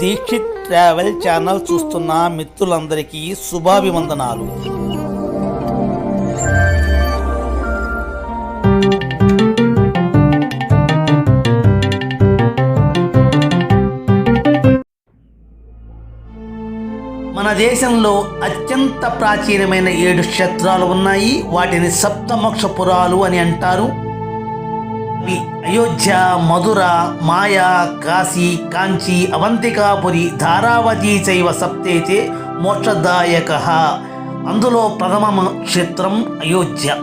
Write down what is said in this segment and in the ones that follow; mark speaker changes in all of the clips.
Speaker 1: Dixit travel channel చూస్తున్న మిత్రులందరికీ శుభాభివందనాలు. మన దేశంలో అత్యంత ప్రాచీనమైన ఏడు క్షేత్రాలు ఉన్నాయి. వాటిని సప్తమోక్షపురాలు అని అంటారు. అయోధ్య మధుర మాయా కాశీ కాంచీ అవంతికాపురి ధారావతి చైవ సప్తేతే మోక్షదాయక. అందులో ప్రథమ క్షేత్రం అయోధ్య.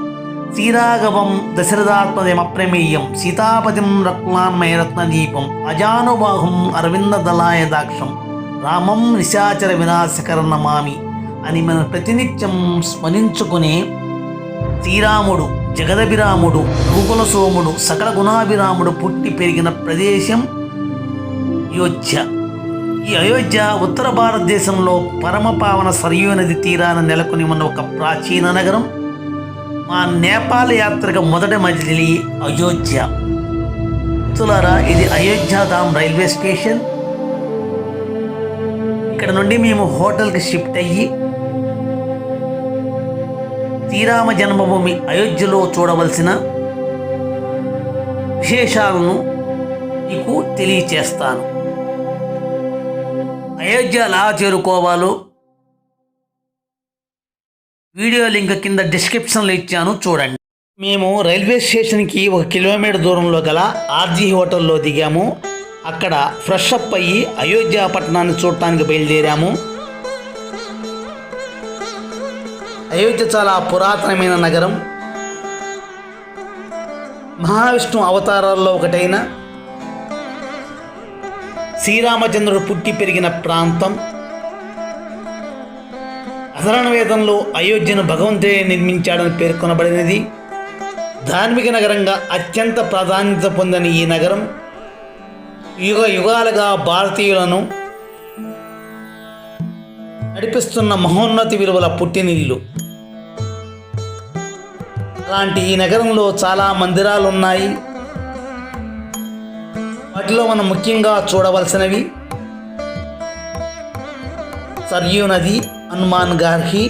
Speaker 1: శ్రీరాఘవం దశరథాత్మదేమప్రమేయం సీతాపతిం రత్నాన్మయరత్న దీపం అజానుబాహుం అరవింద దళాయ దాక్షం రామం నిశాచర వినాశకర నమామి అని మనం ప్రతినిత్యం స్మరించుకునే శ్రీరాముడు జగదభిరాముడు రఘుకుల సోముడు సకల గుణాభిరాముడు పుట్టి పెరిగిన ప్రదేశం అయోధ్య. ఈ అయోధ్య ఉత్తర భారతదేశంలో పరమపావన సరయూ నది తీరాన నెలకొని ఉన్న ఒక ప్రాచీన నగరం. మా నేపాల్ యాత్రకు మొదటి మజిలి అయోధ్య. తులారా ఇది అయోధ్యాధామ్ రైల్వే స్టేషన్. ఇక్కడ నుండి మేము హోటల్కి షిఫ్ట్ అయ్యి శ్రీరామ జన్మభూమి అయోధ్యలో చూడవలసిన విశేషాలను మీకు తెలియచేస్తాను. అయోధ్య ఎలా చేరుకోవాలో వీడియో లింక్ కింద డిస్క్రిప్షన్లో ఇచ్చాను చూడండి. మేము రైల్వే స్టేషన్కి ఒక కిలోమీటర్ దూరంలో గల ఆర్జీ హోటల్లో దిగాము. అక్కడ ఫ్రెష్ అప్ అయ్యి అయోధ్య పట్టణాన్ని చూడటానికి బయలుదేరాము. అయోధ్య చాలా పురాతనమైన నగరం. మహావిష్ణు అవతారాల్లో ఒకటైన శ్రీరామచంద్రుడు పుట్టి పెరిగిన ప్రాంతం. అధరణ వేదంలో అయోధ్యను భగవంతుడే నిర్మించాడని పేర్కొనబడినది. ధార్మిక నగరంగా అత్యంత ప్రాధాన్యత పొందిన ఈ నగరం యుగ యుగాలుగా భారతీయులను నడిపిస్తున్న మహోన్నతి విలువల పుట్టినిల్లు. అలాంటి ఈ నగరంలో చాలా మందిరాలు ఉన్నాయి వాటిలో మనం ముఖ్యంగా చూడవలసినవి సర్యూ నది హనుమాన్ గార్హి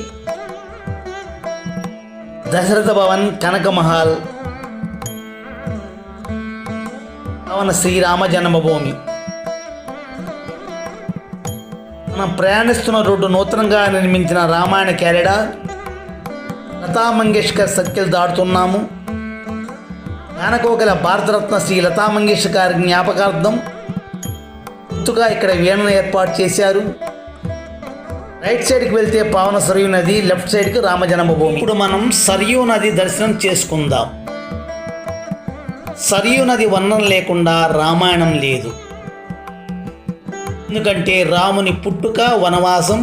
Speaker 1: దశరథ భవన్ కనక మహల్ పవన శ్రీరామ జన్మభూమి. మనం ప్రయాణిస్తున్న రోడ్డు నూతనంగా నిర్మించిన రామాయణ క్యారిడార్ లతా మంగేష్కర్ సర్కిల్ దాటుతున్నాము. జ్ఞానకోకల భారతరత్న శ్రీ లతా మంగేష్కర్ గారి జ్ఞాపకార్థం గుర్తుగా ఇక్కడ వీణను ఏర్పాటు చేశారు. రైట్ సైడ్కి వెళ్తే పావన సరియు నది లెఫ్ట్ సైడ్కి రామజన్మభూమి ఇప్పుడు మనం సరియు నది దర్శనం చేసుకుందాం. సరియు నది వర్ణం లేకుండా రామాయణం లేదు. ఎందుకంటే రాముని పుట్టుక వనవాసం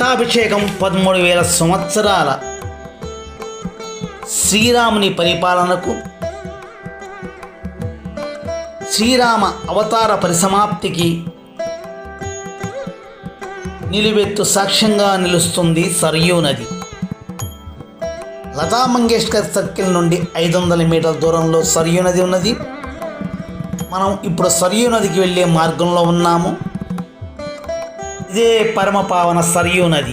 Speaker 1: పట్టాభిషేకం పదమూడు వేల సంవత్సరాల శ్రీరాముని పరిపాలనకు శ్రీరామ అవతార పరిసమాప్తికి నిలువెత్తు సాక్ష్యంగా నిలుస్తుంది సరయూ నది. లతా మంగేష్కర్ సర్కిల్ నుండి ఐదు వందల మీటర్ల దూరంలో సరయూ నది ఉన్నది. మనం ఇప్పుడు సరయూ నదికి వెళ్ళే మార్గంలో ఉన్నాము. ఇదే పరమ పావన సరయూ నది.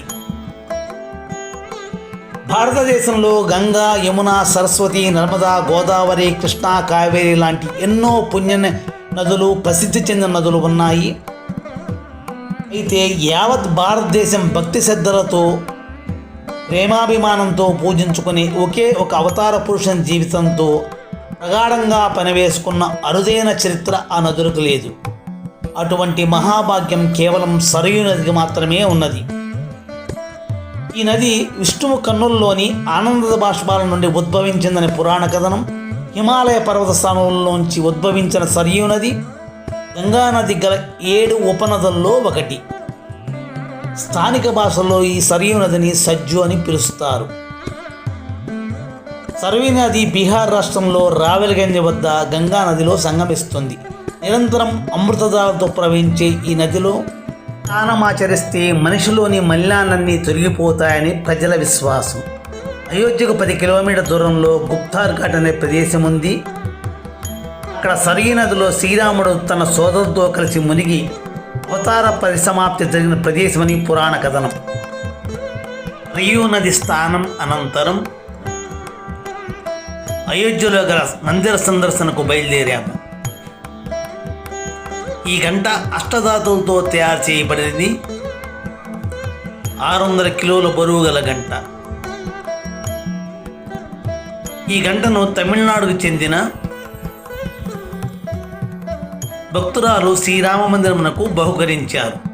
Speaker 1: భారతదేశంలో గంగా యమున సరస్వతి నర్మదా గోదావరి కృష్ణా కావేరి లాంటి ఎన్నో పుణ్య నదులు ప్రసిద్ధి చెందిన నదులు ఉన్నాయి. అయితే యావత్ భారతదేశం భక్తి శ్రద్ధలతో ప్రేమాభిమానంతో పూజించుకునే ఒకే ఒక అవతార పురుషుని జీవితంతో ప్రగాఢంగా పనివేసుకున్న అరుదైన చరిత్ర ఆ నదులకు లేదు. అటువంటి మహాభాగ్యం కేవలం సరయు నదికి మాత్రమే ఉన్నది. ఈ నది విష్ణువు కన్నుల్లోని ఆనంద బాష్పాల నుండి ఉద్భవించిందని పురాణ కథనం హిమాలయ పర్వత స్థానంలోంచి ఉద్భవించిన సరయూ నది గంగానది గల ఏడు ఉపనదుల్లో ఒకటి. స్థానిక భాషలో ఈ సరయూ నదిని సజ్జు అని పిలుస్తారు. సరయు నది బీహార్ రాష్ట్రంలో రావెల్గంజ్ వద్ద గంగా నదిలో సంగమిస్తుంది. నిరంతరం అమృతదాలతో ప్రవహించే ఈ నదిలో స్నానమాచరిస్తే మనిషిలోని మలినాలన్నీ తొలగిపోతాయని ప్రజల విశ్వాసం. అయోధ్యకు పది కిలోమీటర్ దూరంలో గుప్తార్ ఘాట్ అనే ప్రదేశం ఉంది. అక్కడ సరియు నదిలో శ్రీరాముడు తన సోదరుతో కలిసి మునిగి అవతార పరిసమాప్తి జరిగిన ప్రదేశమని పురాణ కథనం. సరియు నది స్థానం అనంతరం అయోధ్యలో గల మందిర సందర్శనకు బయలుదేరాము. ఈ గంట అష్టధాతువులతో తయారు చేయబడినది ఆరు వందల కిలోల బరువు గల గంట. ఈ గంటను తమిళనాడుకు చెందిన భక్తురాలు శ్రీరామ మందిరమునకు బహుకరించారు.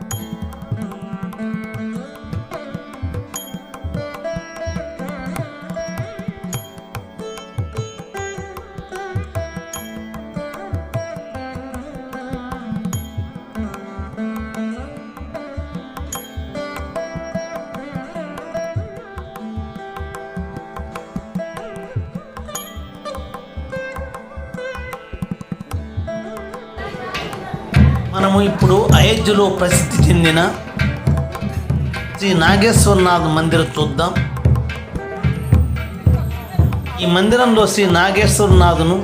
Speaker 1: మనము ఇప్పుడు అయోధ్యలో ప్రసిద్ధి చెందిన శ్రీ నాగేశ్వరనాథ్ మందిరం చూద్దాం. ఈ మందిరంలో శ్రీ నాగేశ్వరనాథును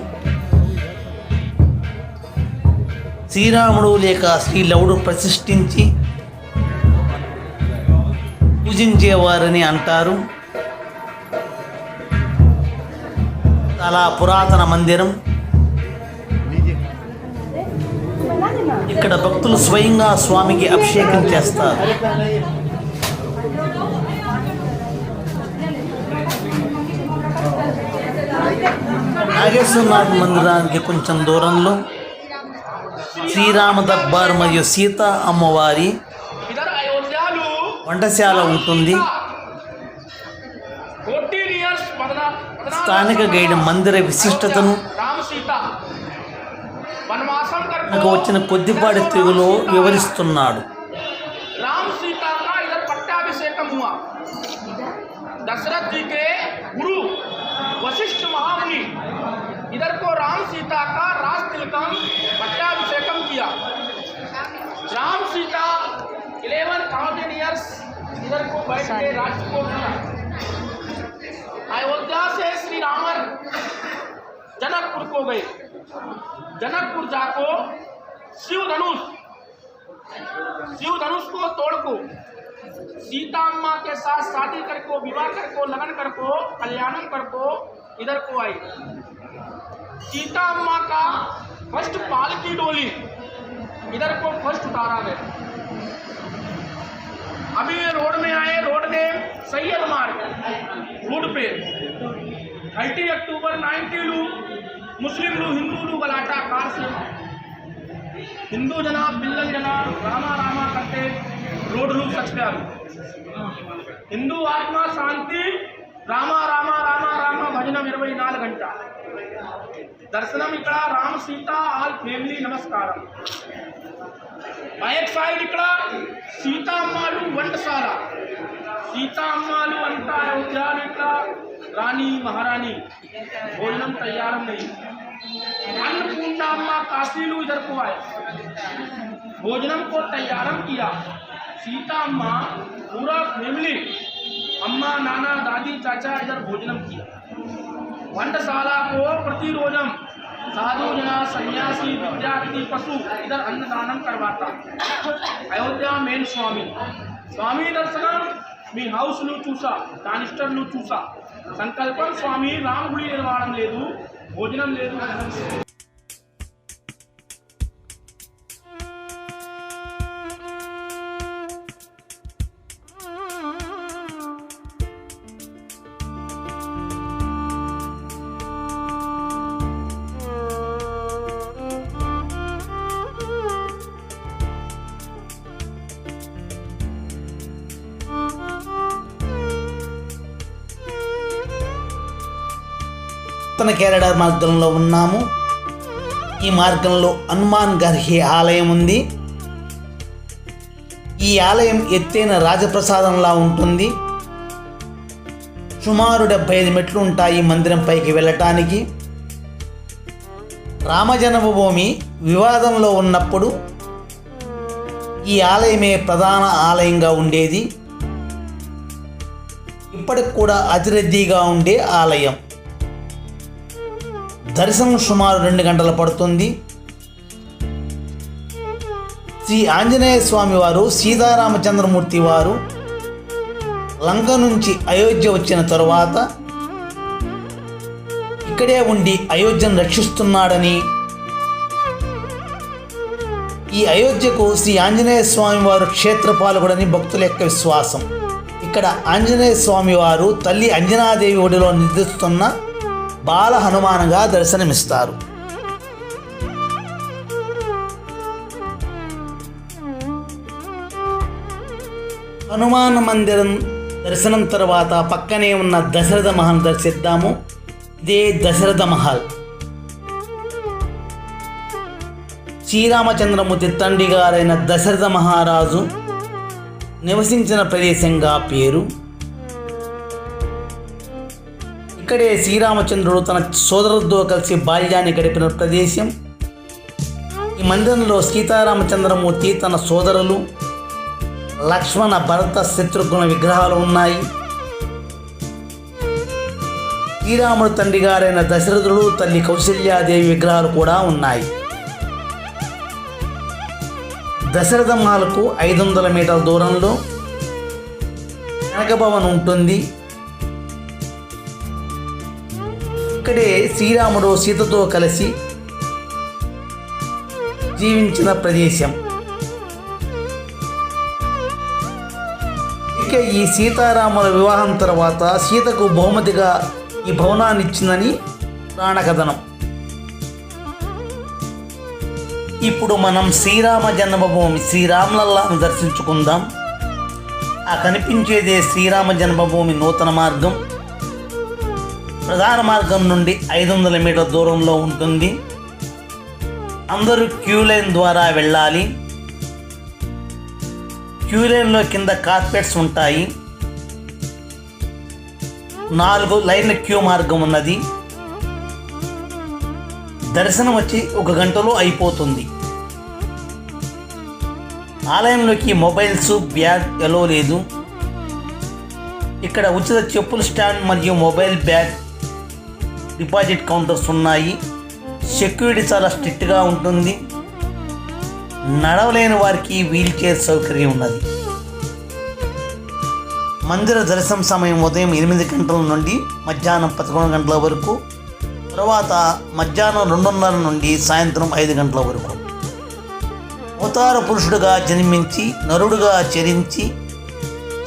Speaker 1: శ్రీరాముడు లేక శ్రీలవుడు ప్రతిష్ఠించి పూజించేవారని అంటారు. చాలా పురాతన మందిరం. ఇక్కడ భక్తులు స్వయంగా స్వామికి అభిషేకం చేస్తారు. నాగేశ్వరనాథ్ మందిరానికి కొంచెం దూరంలో శ్రీరామ దర్బార్ మరియు సీత అమ్మవారి వంటశాల ఉంటుంది. స్థానిక గైడ్ మందిర విశిష్టతను నాకు వచ్చిన కొద్దిపాటి తెగులో వివరిస్తున్నాడు
Speaker 2: राम सीता का इधर पट्टाभिषेकम हुआ दशरथ जी के गुरु वशिष्ठ महामुनि इधर को राम सीता का राज तिलकम पट्टाभिषेकम किया Ram Sita eleven thousand years इधर को बैठ के राष्ट्र को किया अयोध्या से श्री रामर जनकपुर को गए जनकपुर जाको, शिव धनुष। शिव धनुष को तोड़ को, सीता अम्मा के साथ शादी कर को विवाह कर को लगन कर को कल्याणम कर को इधर को आई। सीता अम्मा का फ़र्स्ट पाल की डोली, इधर को फ़र्स्ट उतारा गया। अभी रोड में आए, रोड में सैयद मार्ग रोड पे। थर्टी अक्टूबर नाइनटी लू मुस्लिम लू हिंदू लू गलाटा कार से हिंदू जनाब, बिल्लल जनाब, रामा रामा करते रोड लू सच पे हिंदू आत्मा शांति, रामा रामा रामा रामा भजन इरवई नाल घंटा। दर्शनम इकड़ा राम सीता, आल फैमिली नमस्कार एक साइड इकड़ा सीता अम्मालू वंटसाला सीता अम्मालू अंता है उद्यान इकड़ा रानी महारानी बोलना तैयार नहीं। अन्नपूर्णा अम्मा काशीलू इधर को आए। भोजनम को तैयारम किया। सीता अम्मा, पूरा फैमिली अम्मा, नाना, दादी, चाचा इधर भोजनम किया। वंडशाला को प्रतिरोजम, साधु, जना, सन्यासी, विद्यार्थी, पशु इधर अन्नदानम करवाता। अयोध्या मेन स्वामी। स्वामी दर्शनम మీ హౌస్ నువ్వు చూసా కానిస్టర్ను చూసా. సంకల్పం స్వామి రాముడి నిర్మాణం లేదు భోజనం లేదు.
Speaker 1: ఉత్తర కేరళ మార్గంలో ఉన్నాము. ఈ మార్గంలో హనుమాన్ గర్హి ఆలయం ఉంది. ఈ ఆలయం ఎత్తైన రాజప్రసాదంలా ఉంటుంది. సుమారు డెబ్బై ఐదు మెట్లు ఉంటాయి మందిరం పైకి వెళ్ళటానికి. రామజన్మభూమి వివాదంలో ఉన్నప్పుడు ఈ ఆలయమే ప్రధాన ఆలయంగా ఉండేది. ఇప్పటికి కూడా అతిరద్దీగా ఉండే ఆలయం. దర్శనం సుమారు రెండు గంటలు పడుతుంది. శ్రీ ఆంజనేయ స్వామి వారు సీతారామచంద్రమూర్తి వారు లంక నుంచి అయోధ్య వచ్చిన తరువాత ఇక్కడే ఉండి అయోధ్యను రక్షిస్తున్నాడని ఈ అయోధ్యకు శ్రీ ఆంజనేయ స్వామి వారు క్షేత్రపాలకుడని భక్తుల యొక్క విశ్వాసం. ఇక్కడ ఆంజనేయ స్వామి వారు తల్లి అంజనాదేవి ఒడిలో నిద్రిస్తున్న బాల హనుమానుగా దర్శనమిస్తారు. హనుమాన్ మందిరం దర్శనం తర్వాత పక్కనే ఉన్న దశరథ మహల్ దర్శిద్దాము. ఇదే దశరథ మహల్. శ్రీరామచంద్రమూర్తి తండ్రి గారైన దశరథ మహారాజు నివసించిన ప్రదేశంగా పేరు ఇక్కడే శ్రీరామచంద్రుడు తన సోదరులతో కలిసి బాల్యాన్ని గడిపిన ప్రదేశం. ఈ మందిరంలో సీతారామచంద్రమూర్తి తన సోదరులు లక్ష్మణ భరత శత్రుఘ్న విగ్రహాలు ఉన్నాయి. శ్రీరాముడు తండ్రి గారైన దశరథుడు తల్లి కౌశల్యాదేవి విగ్రహాలు కూడా ఉన్నాయి. దశరథ మాలకు ఐదు వందల మీటర్ల దూరంలో కనకభవన్ ఉంటుంది. ఇక్కడే శ్రీరాముడు సీతతో కలిసి జీవించిన ప్రదేశం. ఇక ఈ సీతారాముల వివాహం తర్వాత సీతకు బహుమతిగా ఈ భవనాన్ని ఇచ్చిందని పురాణకథనం. ఇప్పుడు మనం శ్రీరామ జన్మభూమి శ్రీరాములల్లాను దర్శించుకుందాం. ఆ కనిపించేదే శ్రీరామ జన్మభూమి నూతన మార్గం. ప్రధాన మార్గం నుండి ఐదు వందల మీటర్ల దూరంలో ఉంటుంది. అందరూ క్యూ లైన్ ద్వారా వెళ్ళాలి. క్యూ లైన్లో కింద కార్పెట్స్ ఉంటాయి. నాలుగు లైన్ల క్యూ మార్గం ఉన్నది. దర్శనం వచ్చి ఒక గంటలో అయిపోతుంది. ఆలయంలోకి మొబైల్స్ బ్యాగ్ ఎలో లేదు. ఇక్కడ ఉచిత చెప్పుల స్టాండ్ మరియు మొబైల్ బ్యాగ్ డిపాజిట్ కౌంటర్స్ ఉన్నాయి. సెక్యూరిటీ చాలా స్ట్రిక్ట్గా ఉంటుంది. నడవలేని వారికి వీల్ చైర్ సౌకర్యం ఉన్నది. మందిర దర్శనం సమయం ఉదయం ఎనిమిది గంటల నుండి మధ్యాహ్నం పదకొండు గంటల వరకు తర్వాత మధ్యాహ్నం రెండున్నర నుండి సాయంత్రం ఐదు గంటల వరకు. అవతార పురుషుడుగా జన్మించి నరుడుగా చరించి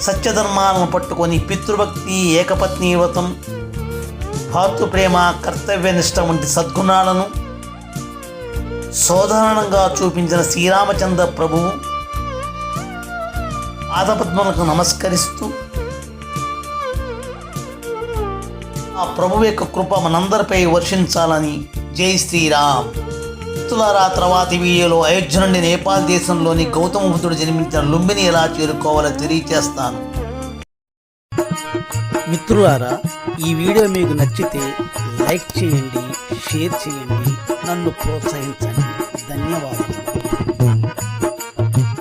Speaker 1: సత్యధర్మాలను పట్టుకొని పితృభక్తి ఏకపత్ని వ్రతం భాతృప్రేమ కర్తవ్యనిష్ట వంటి సద్గుణాలను సోదరణంగా చూపించిన శ్రీరామచంద్ర ప్రభువు పాదపద్మలకు నమస్కరిస్తూ ఆ ప్రభు యొక్క కృప మనందరిపై వర్షించాలని జై శ్రీరామ్. మిత్రులారా తర్వాత వీడియోలో అయోధ్య నుండి నేపాల్ దేశంలోని గౌతమ బుద్ధుడు జన్మించిన లుంబిని ఎలా చేరుకోవాలో తెలియచేస్తాను. మిత్రులారా ఈ వీడియో మీకు నచ్చితే లైక్ చేయండి షేర్ చేయండి నన్ను ప్రోత్సహించండి. ధన్యవాదాలు.